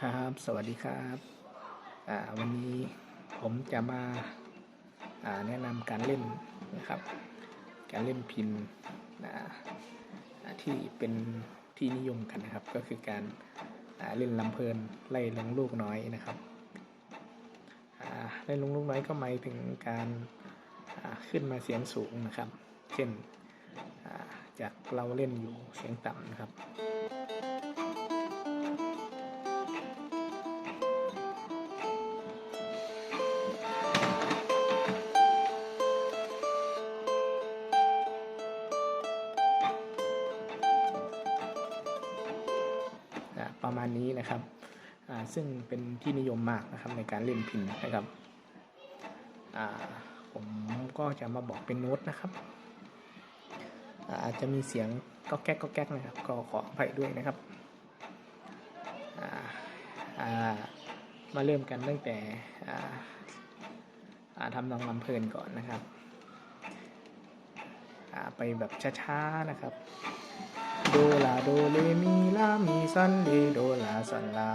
ครับ สวัสดีครับวันนี้ผมจะมาาแนะนำการเล่นนะครับ การเล่นพินที่เป็นที่นิยมกันนะครับ ก็คือการาเล่นลำเพลินไล่ลงลูกน้อยนะครับอ่าไล่ลงลูกน้อยก็หมายถึงการาขึ้นมาเสียงสูงนะครับ เช่นาจากเราเล่นอยู่เสียงต่ำนะครับ ณนี้นะครับซึ่งเป็นที่นิยมมากนะครับในการเล่นพินนะครับผมก็จะมาบอกเป็นโน้ตนะครับอาจจะมีเสียงก็แก๊กก็แก๊กนะครับก็ขออภัยด้วยนะครับมาเริ่มกันตั้งแต่ทำนองลำเพลินก่อนนะครับไปแบบช้าๆนะครับ โดลาโดเลมีลามีซันเลโดลาซันลา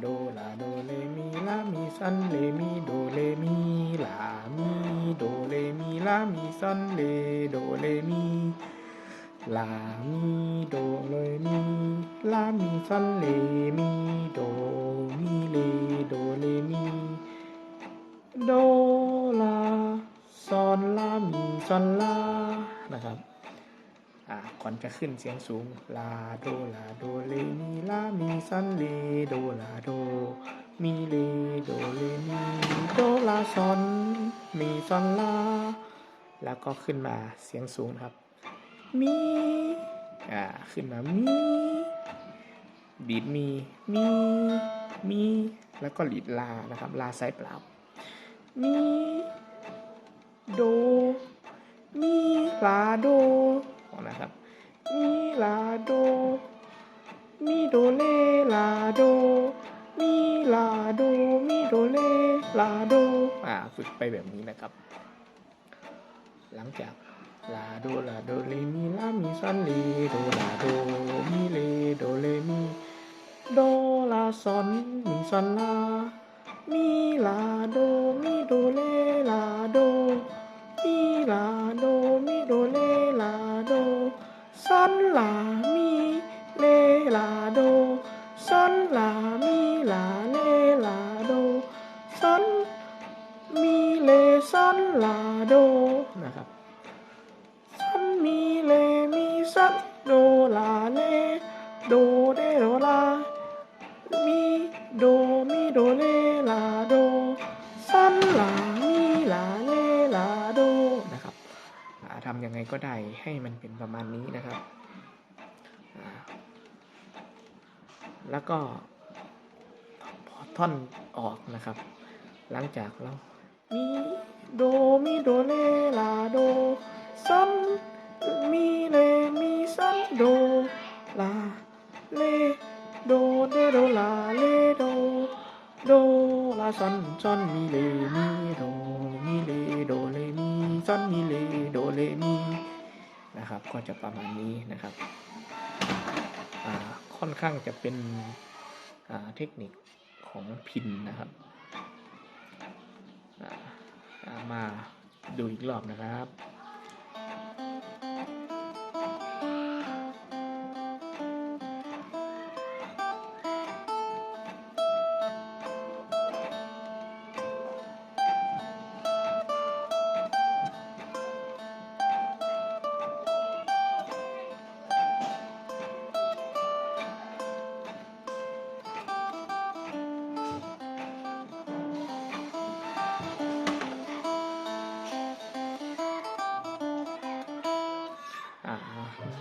โดลาโดเลมีลามีซันเลมีโดเลมีลามีโดเลมีลามีซันเลโดเลมีลามีโดเลมีลามีซันเลมีโดมีเลโดเลมีโดลาซอนลามีซอนลา จะขึ้นเสียงสูง ลาโดลาโดเลมีลามีซันเลโดลาโด มีเลโดเลมีโดลาซอนมีซอนลา แล้วก็ขึ้นมาเสียงสูงครับ มีอ่าขึ้นมามีดีดมีมีมีแล้วก็หลีดลานะครับลาไซเปล่ามีโดมีลาโด ลาโด มีโดเลลาโด มีลาโด มีโดเลลาโด อ่าฝึกไปแบบนี้นะครับ หลังจากลาโดลาโดเลมีลามีซันเลโดลาโดมีเลโดเลมีโดลาซอนมีซอนลา มีลาโดมีโดเลลาโดมีลาโดมีโดเลาโด อนลามีเลลาโดซอนลามีลาเลลาโดซอนมีเลซอนลาโดนะครับซอนมีเลมีซอนโดลาเลโดเดโดลามีโดมีโดเลลาโดซันลามีลาเลลาโดนะครับทำยังไงก็ได้ให้มันเป็นประมาณนี้นะครับอ่า แล้วก็พอท่อนออกนะครับ หลังจากเรามีโดมีโดเลลาโดซันมีเลมีซันโดลาเลโดเดโดลาเลโดโดลาซอนซอนมีเลมีโดมีเลโดเลมีซอนมีเลโดเลมีนะครับ ก็จะประมาณนี้นะครับ ค่อนข้างจะเป็นเทคนิคของพินนะครับมาดูอีกรอบนะครับ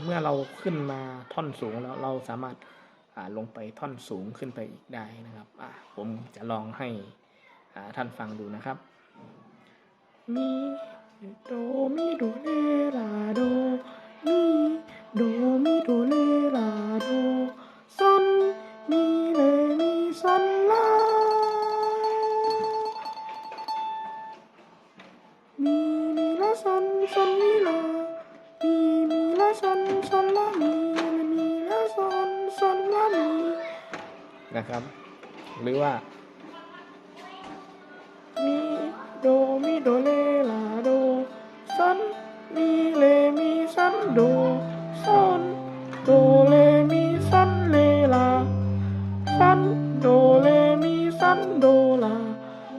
เมื่อเราขึ้นมาท่อนสูงแล้วเราสามารถาลงไปท่อนสูงขึ้นไปอีกได้นะครับผมจะลองให้ท่านฟังดูนะครับมีโดมีโดเลลาโดมีโดมีโดเลลาโดซอนมี นะครับ หรือว่ามีโดมีโดเลลาโดซอนมีเลมีซอนโดซอนโดเลมีซอนเลลาซอนโดเลมีซอนโดลา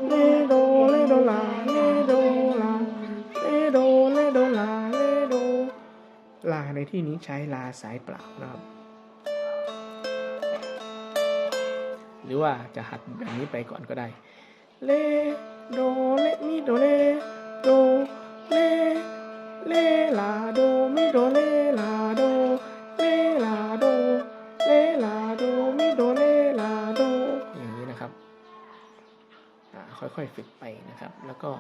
เลโดเลโดลาเลโดลาเลโดเลโดลาเลโดลาในที่นี้ใช้ลาสายเปล่านะครับ รือว่าจะหัดแบบนี้ไปก่อนก็ได้เลโดเลมีโดเลโดเลเลลาโดมีโดเลลาโดเลลาโดเลลาโดมีโดเลลาโดอย่างนี้นะครับค่อยๆฝึกไปนะครับ แล้วก็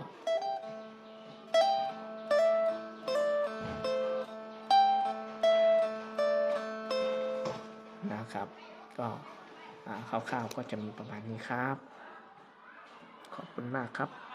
นะครับก็ คร่าวๆก็จะมีประมาณนี้ครับ ขอบคุณมากครับ